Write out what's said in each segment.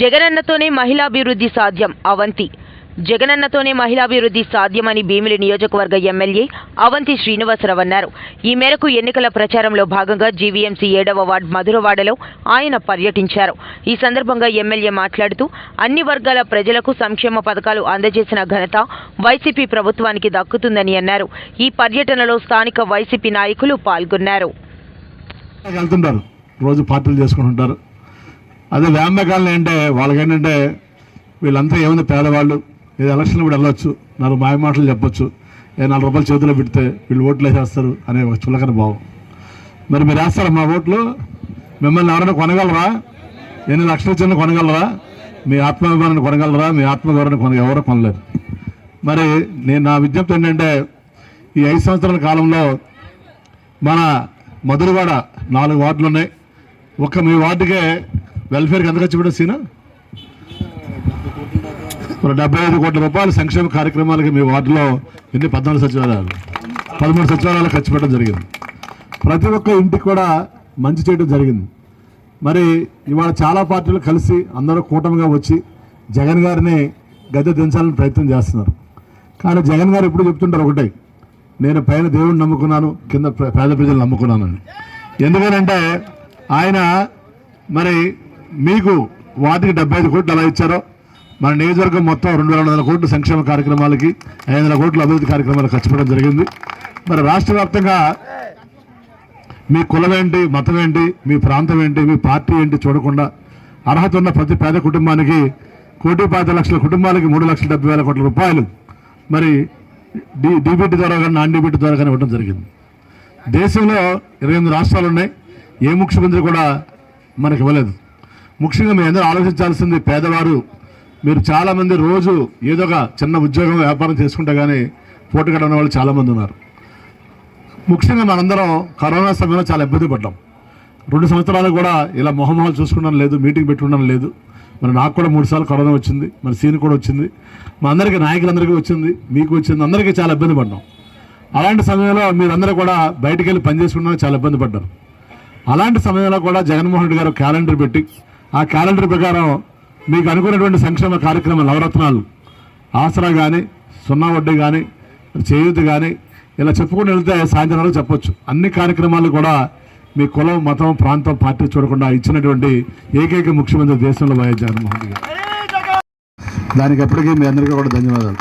జగనన్నతోనే మహిళాభివృద్ధి సాధ్యం అవంతి. జగనన్నతోనే మహిళాభివృద్ధి సాధ్యమని భీమిలి నియోజకవర్గ ఎమ్మెల్యే అవంతి శ్రీనివాసరావు అన్నారు. ఈ మేరకు ఎన్నికల ప్రచారంలో భాగంగా జీవీఎంసీ ఏడవ వార్డు మధురవాడలో ఆయన పర్యటించారు. ఈ సందర్భంగా ఎమ్మెల్యే మాట్లాడుతూ అన్ని వర్గాల ప్రజలకు సంక్షేమ పథకాలు అందజేసిన ఘనత వైసీపీ ప్రభుత్వానికి దక్కుతుందని అన్నారు. ఈ పర్యటనలో స్థానిక వైసీపీ నాయకులు పాల్గొన్నారు. రోజు పార్టీలు చేసుకుంటుంటారు. అదే వ్యామకాలం ఏంటంటే వాళ్ళకేంటంటే వీళ్ళంతా ఏముంది పేదవాళ్ళు? ఏదో ఎలక్షన్ కూడా వెళ్ళొచ్చు. నాలుగు మాయ మాటలు చెప్పొచ్చు. ఏ నాలుగు రూపాయలు చేతిలో పెడితే వీళ్ళు ఓట్లు వేసేస్తారు అనే ఒక చులకన భావం. మరి మీరు వేస్తారా మా ఓట్లు? మిమ్మల్ని ఎవరైనా కొనగలరా? ఎన్ని లక్షలు చిన్న కొనగలరా? మీ ఆత్మాభిమానాన్ని కొనగలరా? మీ ఆత్మగౌరవాన్ని కొన ఎవరో కొనలేరు. మరి నేను నా విజ్ఞప్తి ఏంటంటే ఈ ఐదు సంవత్సరాల కాలంలో మన మధురవాడ నాలుగు వార్డులు ఉన్నాయి. ఒక్క మీ వార్డుకే వెల్ఫేర్కి ఎంత ఖర్చు పెట్టారు సీనా? మరి డెబ్బై ఐదు కోట్ల రూపాయలు సంక్షేమ కార్యక్రమాలకి మీ వార్డులో ఎన్ని పద్నాలుగు సచివాలయాలు? పదమూడు సచివాలయాలు ఖర్చు పెట్టడం జరిగింది. ప్రతి ఒక్క ఇంటికి కూడా మంచి చేయడం జరిగింది. మరి ఇవాళ చాలా పార్టీలు కలిసి అందరూ కూటమిగా వచ్చి జగన్ గారిని గద్దె దించాలని ప్రయత్నం చేస్తున్నారు. కానీ జగన్ గారు ఎప్పుడు చెప్తుంటారు ఒకటే నేను పైన దేవుడిని నమ్ముకున్నాను కింద పేద ప్రజలు నమ్ముకున్నానని. ఎందుకనంటే ఆయన మరి మీకు వాటికి డెబ్బై ఐదు కోట్లు ఎలా ఇచ్చారో? మన నియోజకవర్గం మొత్తం రెండు వేల వందల కోట్లు సంక్షేమ కార్యక్రమాలకి ఐదు వందల కోట్ల అభివృద్ధి కార్యక్రమాలకు ఖర్చు పెట్టడం జరిగింది. మరి రాష్ట్ర వ్యాప్తంగా మీ కులం ఏంటి మతం ఏంటి మీ ప్రాంతం ఏంటి మీ పార్టీ ఏంటి చూడకుండా అర్హత ఉన్న ప్రతి పేద కుటుంబానికి కోటి పాతి లక్షల కుటుంబాలకి మూడు లక్షల డెబ్బై వేల కోట్ల రూపాయలు మరి డి డీబీటీ ద్వారా కానీ నాన్ డీబీటీ ద్వారా కానీ ఇవ్వడం జరిగింది. దేశంలో ఇరవై ఎనిమిది రాష్ట్రాలు ఉన్నాయి. ఏ ముఖ్యమంత్రి కూడా మనకి ఇవ్వలేదు. ముఖ్యంగా మీ అందరూ ఆలోచించాల్సింది పేదవారు. మీరు చాలామంది రోజు ఏదో ఒక చిన్న ఉద్యోగం వ్యాపారం చేసుకుంటే కానీ పోటీగా ఉన్న వాళ్ళు చాలామంది ఉన్నారు. ముఖ్యంగా మనందరం కరోనా సమయంలో చాలా ఇబ్బంది పడ్డాం. రెండు సంవత్సరాలు కూడా ఇలా మొహమొహాలు చూసుకున్నాం లేదు మీటింగ్ పెట్టుకున్నాం లేదు. మరి నాకు కూడా మూడు సార్లు కరోనా వచ్చింది మరి సీన్ కూడా వచ్చింది. మా అందరికీ నాయకులందరికీ వచ్చింది మీకు వచ్చింది అందరికీ చాలా ఇబ్బంది పడ్డాం. అలాంటి సమయంలో మీరందరూ కూడా బయటికి వెళ్ళి పని చాలా ఇబ్బంది పడ్డారు. అలాంటి సమయంలో కూడా జగన్మోహన్ రెడ్డి గారు క్యాలెండర్ పెట్టి ఆ క్యాలెండర్ ప్రకారం మీకు అనుకున్నటువంటి సంక్షేమ కార్యక్రమాలు నవరత్నాలు ఆసరా కానీ సున్నా వడ్డీ కానీ చేయూతి కానీ ఇలా చెప్పుకుని వెళ్తే సాయంత్రం వరకు చెప్పొచ్చు. అన్ని కార్యక్రమాలు కూడా మీ కులం మతం ప్రాంతం పార్టీ చూడకుండా ఇచ్చినటువంటి ఏకైక ముఖ్యమంత్రి దేశంలో వైఎస్ జగన్మోహన్ రెడ్డి దానికి ఎప్పటికీ మీ అందరికీ కూడా ధన్యవాదాలు.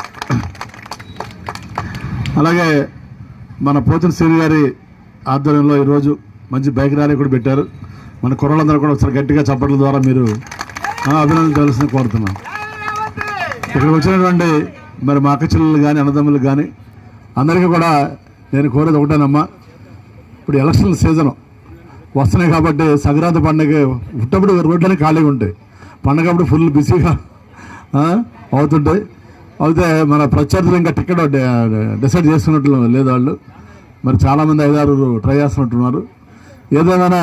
అలాగే మన పోచన శ్రీని గారి ఆధ్వర్యంలో ఈరోజు మంచి బైక్ ర్యాలీ కూడా పెట్టారు. మన కుర్రలందరూ కూడా ఒకసారి గట్టిగా చప్పట్ల ద్వారా మీరు అభినందన అభినందించాల్సింది కోరుతున్నాం. ఇక్కడికి వచ్చినటువంటి మరి మా అక్క చెల్లెలు కానీ అన్నదమ్ములు కానీ అందరికీ కూడా నేను కోరేది ఒకటేనమ్మా. ఇప్పుడు ఎలక్షన్ సీజను. వస్తున్నాయి కాబట్టి సంక్రాంతి పండుగ పుట్టప్పుడు రోడ్లన్నీ ఖాళీగా ఉంటాయి. పండగ అప్పుడు ఫుల్ బిజీగా అవుతుంటాయి. అయితే మన ప్రత్యర్థులు ఇంకా టికెట్ డిసైడ్ చేసుకున్నట్లు లేదు వాళ్ళు. మరి చాలామంది ఐదారు ట్రై చేస్తున్నట్టున్నారు. ఏదేమైనా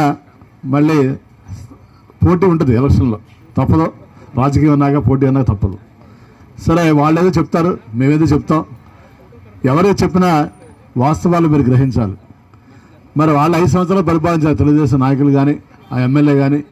మళ్ళీ పోటీ ఉంటుంది ఎలక్షన్లో. తప్పదు. రాజకీయం అన్నాక పోటీ అన్నాక తప్పదు. సరే వాళ్ళు ఏదో చెప్తారు మేమేదో చెప్తాం. ఎవరే చెప్పినా వాస్తవాలు మీరు గ్రహించాలి. మరి వాళ్ళు ఐదు సంవత్సరాలు పరిపాలించారు తెలుగుదేశం నాయకులు కానీ ఆ ఎమ్మెల్యే కానీ